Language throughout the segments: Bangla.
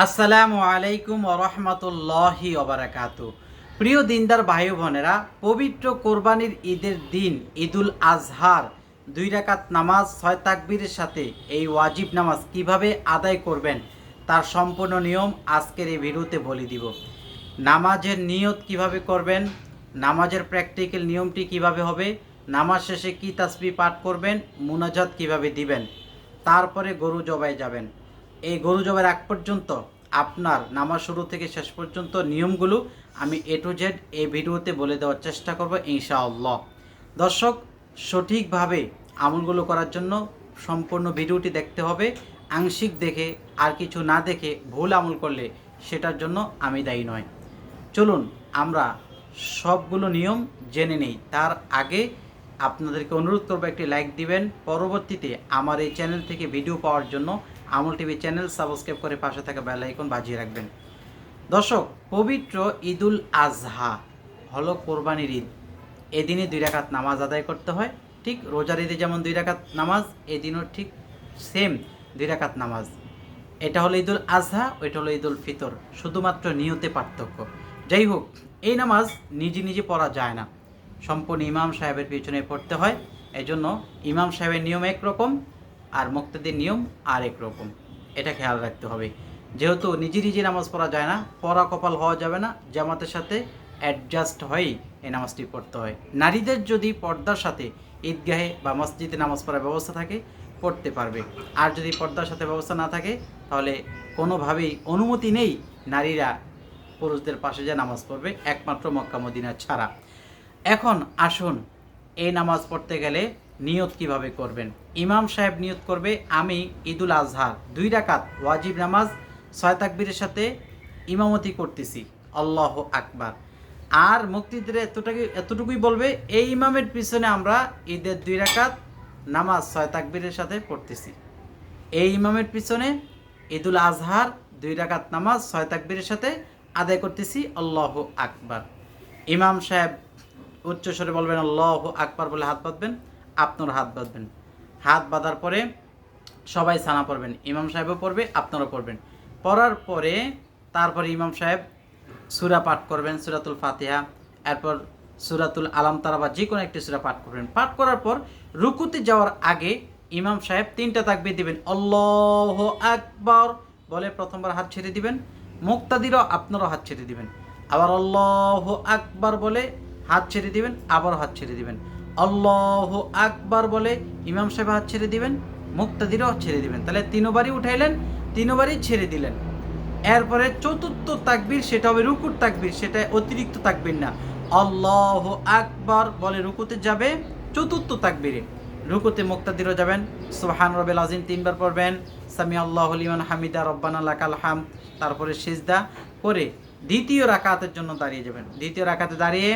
আসসালামু আলাইকুম ওরহমতুল্লাহি ওবরাকাত প্রিয় দিনদার ভাই বোনেরা পবিত্র কোরবানির ঈদের দিন, ঈদুল আজহার, দুই রাকাত নামাজ, ছয় তাকবীরের সাথে এই ওয়াজিব নামাজ কীভাবে আদায় করবেন, তার সম্পূর্ণ নিয়ম আজকের এই ভিডিওতে বলে দিব। নামাজের নিয়ত কীভাবে করবেন, নামাজের প্র্যাকটিক্যাল নিয়মটি কীভাবে হবে, নামাজ শেষে কি তাসবি পাঠ করবেন, মুনাজাত কীভাবে দিবেন, তারপরে গরু জবাই যাবেন। এই গরু জবাই আগ পর্যন্ত আপনার নামাজ শুরু থেকে শেষ পর্যন্ত নিয়মগুলো আমি এ টু জেড এই ভিডিওতে বলে দেওয়ার চেষ্টা করব ইনশাআল্লাহ। দর্শক, সঠিকভাবে আমলগুলো করার জন্য সম্পূর্ণ ভিডিওটি দেখতে হবে। আংশিক দেখে, আর কিছু না দেখে ভুল আমল করলে সেটার জন্য আমি দায়ী নয়। চলুন, আমরা সবগুলো নিয়ম জেনে নেই। তার আগে আপনাদেরকে অনুরোধ করব একটি লাইক দিবেন। পরবর্তীতে আমার এই চ্যানেল থেকে ভিডিও পাওয়ার জন্য আমল টিভি চ্যানেল সাবস্ক্রাইব করে পাশে থাকা বেল আইকন বাজিয়ে রাখবেন। দর্শক, পবিত্র ঈদুল আজহা হলো কোরবানির ঈদ। এদিনে দুই রাকাত নামাজ আদায় করতে হয়। ঠিক রোজার ঈদে যেমন দুই রাকাত নামাজ, এদিনও ঠিক সেম দুই রাকাত নামাজ। এটা হলো ঈদুল আজহা, ওইটা হলো ঈদুল ফিতর। শুধুমাত্র নিয়তে পার্থক্য। যাই হোক, এই নামাজ নিজে নিজে পড়া যায় না। সম্পূর্ণ ইমাম সাহেবের পিছনে পড়তে হয়। এজন্য ইমাম সাহেবের নিয়ম একরকম আর মুক্তাদির নিয়ম আর এক রকম। এটা খেয়াল রাখতে হবে। যেহেতু নিজে নিজে নামাজ পড়া যায় না, পড়া কপাল হওয়া যাবে না, জামাতের সাথে অ্যাডজাস্ট হয়েই এই নামাজটি পড়তে হয়। নারীদের যদি পর্দার সাথে ঈদগাহে বা মসজিদে নামাজ পড়ার ব্যবস্থা থাকে, পড়তে পারবে। আর যদি পর্দার সাথে ব্যবস্থা না থাকে, তাহলে কোনোভাবেই অনুমতি নেই নারীরা পুরুষদের পাশে যে নামাজ পড়বে, একমাত্র মক্কা মদিনা ছাড়া। এখন আসুন, এই নামাজ পড়তে গেলে নিয়ত কীভাবে করবেন? ইমাম সাহেব নিয়ত করবে, আমি ঈদুল আজহার দুই রাকাত ওয়াজিব নামাজ, ছয় তাকবীরের সাথে ইমামতি করতেছি। আল্লাহ আকবার। আর মুক্তিদের এতটাকে, এতটুকুই বলবে, এই ইমামের পিছনে আমরা ঈদের দুই রাকাত নামাজ, ছয় তাকবীরের সাথে পড়তেছি। এই ইমামের পিছনে ঈদুল আজহার দুই রাকাত নামাজ, ছয় তাকবীরের সাথে আদায় করতেছি। আল্লাহ আকবার। ইমাম সাহেব উচ্চস্বরে বলবেন, আল্লাহ আকবার বলে হাত বাঁধবেন, আপনার হাত বাঁধবেন। হাত বাঁধার পরে সবাই সানা পড়বেন, ইমাম সাহেবও পড়বে, আপনারাও পড়বেন। পড়ার পরে তারপরে ইমাম সাহেব সুরা পাঠ করবেন, সুরাতুল ফাতিহা, এরপর সুরাতুল আলাম তারা বা যে কোনো একটি সুরা পাঠ করবেন। পাঠ করার পর রুকুতে যাওয়ার আগে ইমাম সাহেব তিনটা তাকবির দিবেন, আল্লাহ আকবর বলে প্রথমবার হাত ছেড়ে দিবেন, মুক্তাদিরও আপনারও হাত ছেড়ে দিবেন। আবার আল্লাহ আকবর বলে হাত ছেড়ে দিবেন, আবারও হাত ছেড়ে দিবেন। আল্লাহ আকবার বলে ইমাম সাহেব হাত ছেড়ে দিবেন, মুক্তাদিরও ছেড়ে দিবেন। তাহলে তিনবারই উঠাইলেন, তিনবারই ছেড়ে দিলেন। এরপরে চতুর্থ তাকবীর, সেটা হবে রুকুর তাকবীর, সেটা অতিরিক্ত তাকবীর না। আল্লাহ আকবার বলে রুকুতে যাবে চতুর্থ তাকবিরে। রুকুতে মুক্তাদিরও যাবেন সোহান রবেল আজিম তিনবার পড়বেন সামি আল্লাহ লিমান হামিদা, রব্বানা লাকাল হাম, তারপরে সিজদা করে দ্বিতীয় রাকাতের জন্য দাঁড়িয়ে যাবেন। দ্বিতীয় রাকাতে দাঁড়িয়ে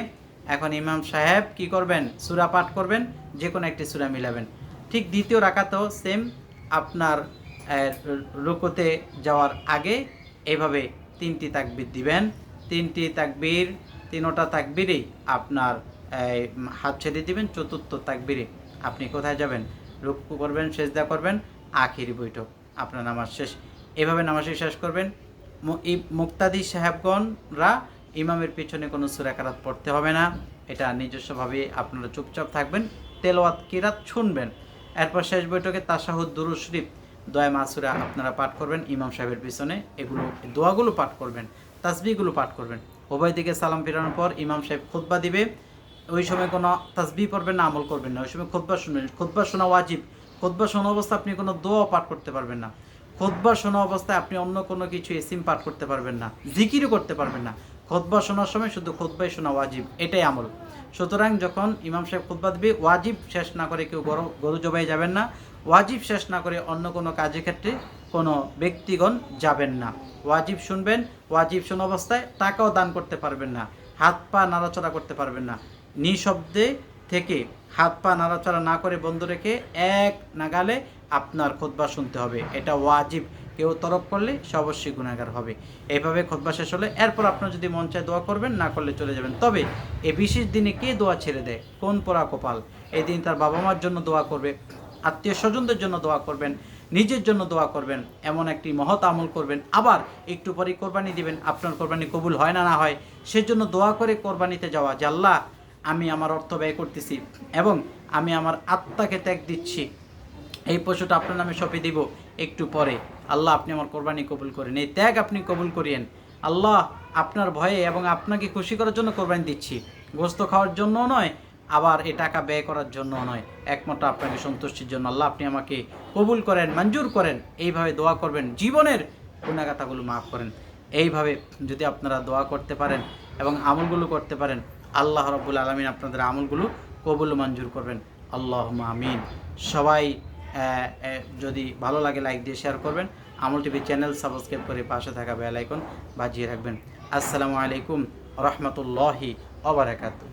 এখন ইমাম সাহেব কি করবেন? সূরা পাঠ করবেন যে কোনো একটি সূরা মিলাবেন। ঠিক দ্বিতীয় রাকাতেও সেম আপনার রুকোতে যাওয়ার আগে এভাবে তিনটি তাকবির দিবেন। তিনটি তাকবির, তিনোটা তাকবিরেই আপনার হাত ছেড়ে দিবেন, চতুর্থ তাকবিরে আপনি কোথায় যাবেন? রুকু করবেন, সেজদা করবেন, আখিরি বৈঠক, আপনার নামাজ শেষ। এভাবে নামাজ শেষ করবেন। মুক্তাদি সাহেবগণরা ইমামের পিছনে কোনো সুরাকারাত পড়তে হবে না। এটা নিজস্বভাবে আপনারা চুপচাপ থাকবেন তেলোয়াত কিরাত শুনবেন। এরপর শেষ বৈঠকে তাসাহুদ দুরুদ শরীফ দয়া মাসুরা আপনারা পাঠ করবেন, ইমাম সাহেবের পিছনে এগুলো, দোয়াগুলো পাঠ করবেন তাসবিগুলো পাঠ করবেন। উভয় দিকে সালাম ফেরানোর পর ইমাম সাহেব খুতবা দিবে। ওই সময় কোনো তাসবি পড়বেন না, আমল করবেন না। ওই সময় খুতবা শুনবেন। খুতবা শোনা ওয়াজিব। খুতবা শোনা অবস্থা আপনি কোনো দোয়া পাঠ করতে পারবেন না। খুতবা শোনা অবস্থায় আপনি অন্য কোনো কিছু এসিম পাঠ করতে পারবেন না, জিকিরও করতে পারবেন না। খুতবা শোনার সময় শুধু খোদবাই শোনা ওয়াজিব, এটাই আমল। সুতরাং যখন ইমাম সাহেব খুতবা দিবে, ওয়াজিব শেষ না করে কেউ গরু জবাই যাবেন না। ওয়াজিব শেষ না করে অন্য কোনো কাজের ক্ষেত্রে কোনো ব্যক্তিগণ যাবেন না। ওয়াজিব শুনবেন, ওয়াজিব শোনা অবস্থায় টাকাও দান করতে পারবেন না। হাত পা নাড়াচড়া করতে পারবেন না। নিঃশব্দে থেকে হাত পা নাড়াচড়া না করে বন্ধ রেখে এক নাগালে আপনার খোদবা শুনতে হবে। এটা ওয়াজিব। কেউ তরফ করলে সে অবশ্যই গুণাগার হবে। এইভাবে খোদবা শেষ হলে এরপর আপনার যদি মন চায় দোয়া করবেন, না করলে চলে যাবেন। তবে এই বিশেষ দিনে কে দোয়া ছেড়ে দেয়? কোন পোড়া কপাল? এই দিন তার বাবা মার জন্য দোয়া করবে আত্মীয় স্বজনদের জন্য দোয়া করবেন, নিজের জন্য দোয়া করবেন, এমন একটি মহৎ আমল করবেন। আবার একটু পরে কোরবানি দিবেন। আপনার কোরবানি কবুল হয় না না হয়, সেজন্য দোয়া করে কোরবানিতে যাওয়া। যে আল্লাহ আমি আমার অর্থ ব্যয় করতেছি এবং আমি আমার আত্মাকে ত্যাগ দিচ্ছি। এই পশুটা আপনার নামে সঁপে দিব একটু পরে। আল্লাহ, আপনি আমার কোরবানি কবুল করেন। এই ত্যাগ আপনি কবুল করিয়েন। আল্লাহ, আপনার ভয়ে এবং আপনাকে খুশি করার জন্য কোরবানি দিচ্ছি। গোস্ত খাওয়ার জন্য নয়, আবার এ টাকা ব্যয় করার জন্য নয়। একমাত্র আপনাকে সন্তুষ্টির জন্য আল্লাহ, আপনি আমাকে কবুল করেন, মঞ্জুর করেন। এইভাবে দোয়া করবেন। জীবনের গুণাগাতাগুলো মাফ করেন। এইভাবে যদি আপনারা দোয়া করতে পারেন এবং আমলগুলো করতে পারেন আল্লাহ রবুল আলমিন আপনাদের আমলগুলো কবুল মঞ্জুর করবেন। আল্লাহ আমিন। সবাই যদি ভালো লাগে লাইক দিয়ে শেয়ার করবেন। আমল টিভি চ্যানেল সাবস্ক্রাইব করে পাশে থাকা বেল আইকন বাজিয়ে রাখবেন। আসসালামু আলাইকুম রহমতুল্লাহি ওবরাকাতু